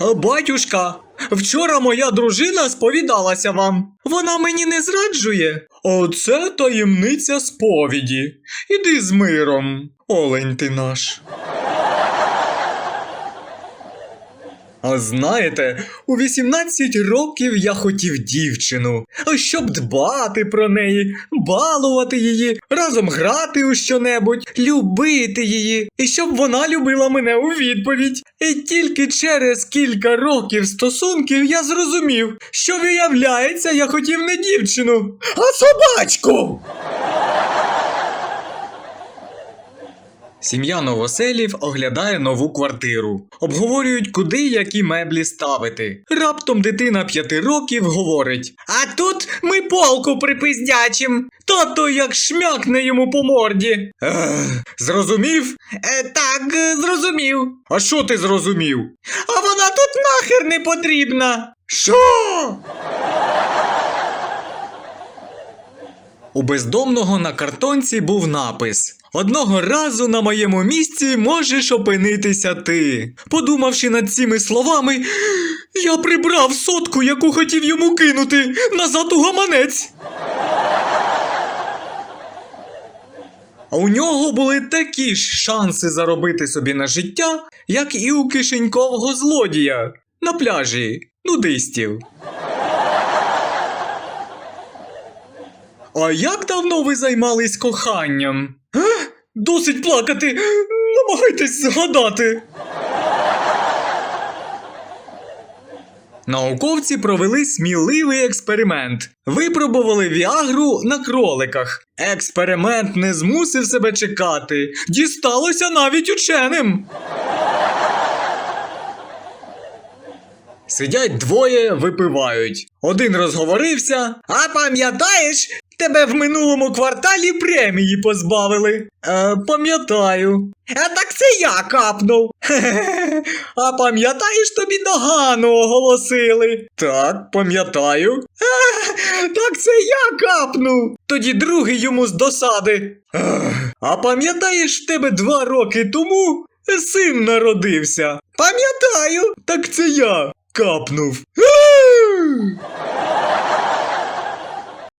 Батюшка, вчора моя дружина сповідалася вам. Вона мені не зраджує. Оце таємниця сповіді. Іди з миром, олень ти наш. А знаєте, у 18 років я хотів дівчину, щоб дбати про неї, балувати її, разом грати у щонебудь, любити її, і щоб вона любила мене у відповідь. І тільки через кілька років стосунків я зрозумів, що виявляється, я хотів не дівчину, а собачку. Сім'я новоселів оглядає нову квартиру. Обговорюють, куди які меблі ставити. Раптом дитина п'яти років говорить: А тут ми полку припиздячим. Тато як шмякне йому по морді. Зрозумів? Е, так, зрозумів. А що ти зрозумів? А вона тут нахер не потрібна. Що? У бездомного на картонці був напис: Одного разу на моєму місці можеш опинитися ти. Подумавши над цими словами, я прибрав сотку, яку хотів йому кинути, назад у гаманець. А у нього були такі ж шанси заробити собі на життя, як і у кишенькового злодія на пляжі нудистів. А як давно ви займались коханням? А? Досить плакати. Намагайтесь згадати. Науковці провели сміливий експеримент. Випробували віагру на кроликах. Експеримент не змусив себе чекати. Дісталося навіть ученим. Сидять двоє, випивають. Один розговорився. А пам'ятаєш, тебе в минулому кварталі премії позбавили. Е, пам'ятаю. А так це я капнув. А пам'ятаєш, тобі догану оголосили? Так, пам'ятаю. «Е, Так це я капнув. Тоді другий йому з досади. А пам'ятаєш, тебе два роки тому син народився? Пам'ятаю. Так це я капнув.